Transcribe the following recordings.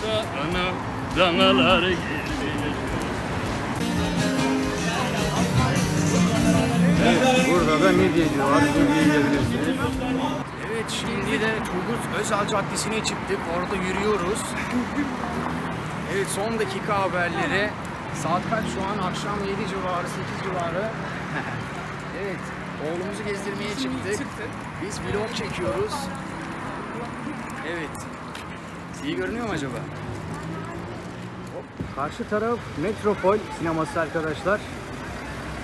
dosta anam danalar gibi. Evet, burada da midyeci var. Midye yiyebilirsiniz. Evet şimdi de Turgut Özal Caddesi'ne çıktık. Orada yürüyoruz. evet son dakika haberleri. Saat kaç şu an? Akşam 7 civarı, 8 civarı. evet oğlumuzu gezdirmeye çıktık. Biz vlog çekiyoruz. Evet. İyi görünüyor mu acaba? Karşı taraf Metropol sineması arkadaşlar.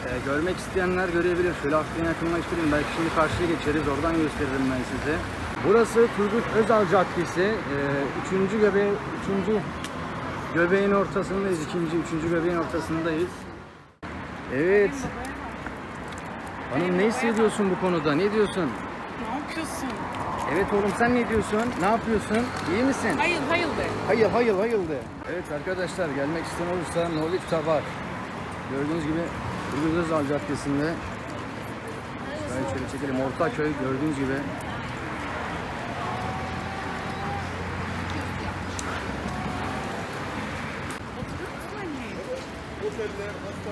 Ee, görmek isteyenler görebilir. Şöyle hafiften yakınlaştırayım. Belki şimdi karşıya geçeriz. Oradan gösteririm ben size. Burası Turgut Özal Caddesi. Ee, üçüncü göbe üçüncü göbeğin ortasındayız. İkinci, üçüncü göbeğin ortasındayız. Evet. Hanım ne hissediyorsun bu konuda? Ne diyorsun? Ne yapıyorsun? Evet oğlum sen ne diyorsun? Ne yapıyorsun? İyi misin? Hayır de. Hayır hayır de. Evet arkadaşlar gelmek isteyen olursa Nolita var. Gördüğünüz gibi Turgut Özal Caddesi'nde. Şöyle şöyle çekelim. Ortaköy gördüğünüz gibi.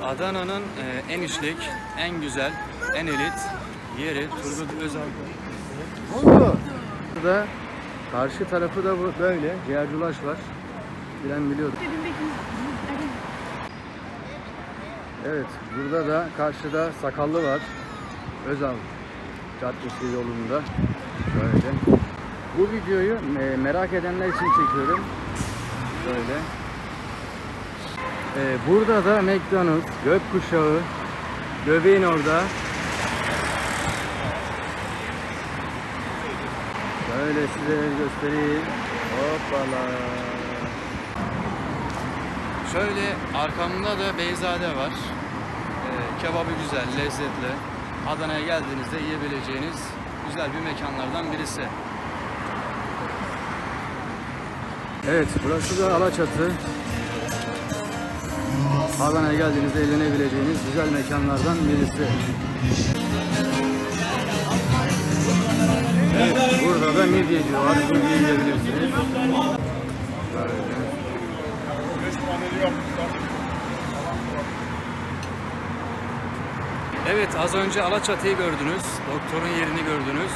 Adana'nın e, en işlek, en güzel, en elit yeri Turgut Özal. Oldu? Burada karşı tarafı da bu böyle. Ciğerci Ulaş var. Bilen biliyordur. Evet, burada da karşıda Sakallı var. Özal Caddesi yolunda. Şöyle. Bu videoyu e, merak edenler için çekiyorum. Böyle. E, burada da McDonald's, gökkuşağı, göbeğin orada. Böyle size göstereyim. Hoppala. Şöyle arkamda da Beyzade var. E, kebabı güzel, lezzetli. Adana'ya geldiğinizde yiyebileceğiniz güzel bir mekanlardan birisi. Evet, burası da Alaçatı. Adana'ya geldiğinizde eğlenebileceğiniz güzel mekanlardan birisi. Evet, burada da midyeci var. Midye yiyebilirsiniz. Evet az önce Alaçatı'yı gördünüz. Doktorun yerini gördünüz.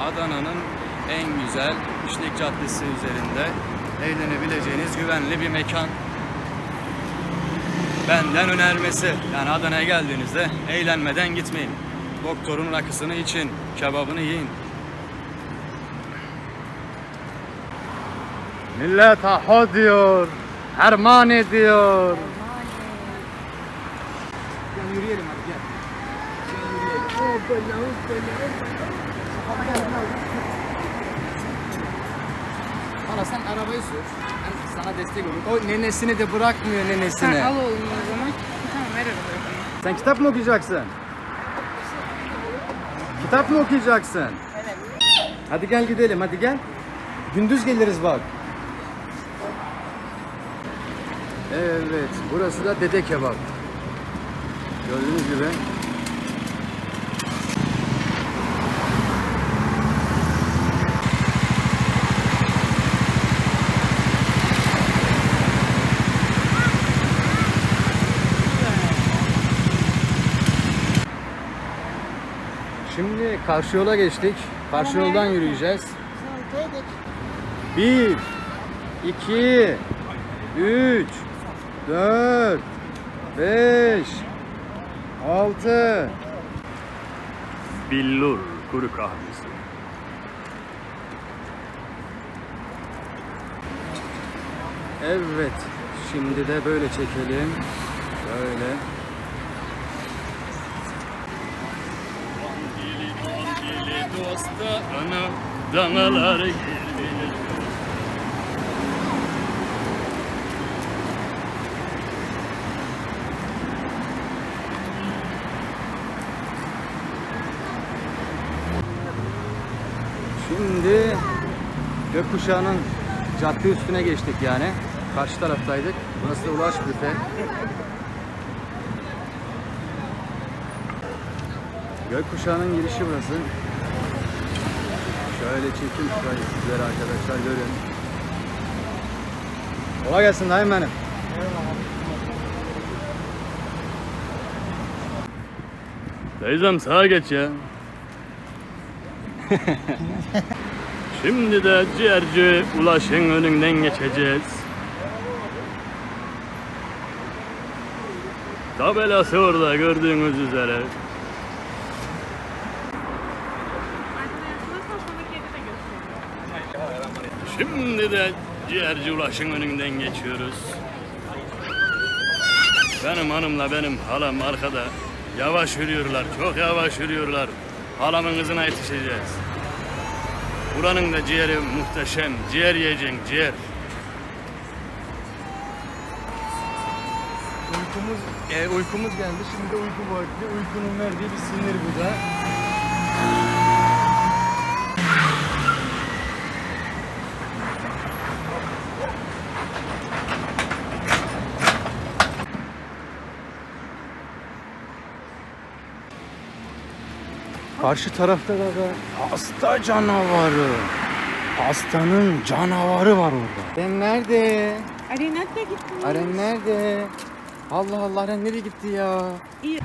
Adana'nın en güzel işlek caddesi üzerinde eğlenebileceğiniz güvenli bir mekan. Benden önermesi. Yani Adana'ya geldiğinizde eğlenmeden gitmeyin. Doktorun rakısını için, kebabını yiyin. Millet aha diyor. Herman ediyor. Gel yürüyelim hadi gel. Gel yürüyelim. Hala sen arabayı sür. Ben sana destek olayım. O nenesini de bırakmıyor nenesini. Sen al oğlum o zaman. Tamam ver arabayı. Sen kitap mı okuyacaksın? Kitap mı okuyacaksın? Evet. Hadi gel gidelim hadi gel. Gündüz geliriz bak. Evet burası da dede kebap. Gördüğünüz gibi. Şimdi karşı yola geçtik. Karşı yoldan yürüyeceğiz. Bir, iki, üç, dört, beş, altı. Billur kuru kahvesi. Evet. Şimdi de böyle çekelim. Böyle. Dili dosta anam danalar gibi. Şimdi gökkuşağının cadde üstüne geçtik yani. Karşı taraftaydık. Burası da Ulaş Büfe. Gökkuşağının girişi burası. Şöyle çekim şurayı sizlere arkadaşlar görün. Kolay gelsin dayım benim. Teyzem sağa geç ya. Şimdi de ciğerci Ulaş'ın önünden geçeceğiz. Tabelası orada gördüğünüz üzere. Şimdi de ciğerci Ulaş'ın önünden geçiyoruz. Benim hanımla benim halam arkada yavaş yürüyorlar, çok yavaş yürüyorlar. Halamın kızına yetişeceğiz. Buranın da ciğeri muhteşem. Ciğer yiyeceksin, ciğer. Uykumuz, e, uykumuz geldi. Şimdi de uyku vakti. Uykunun verdiği bir sinir bu da. Karşı tarafta da, da hasta canavarı. Hastanın canavarı var orada. Ben nerede? Nerede gittin? Aren nerede? Allah Allah Aren nereye gitti ya? İyi.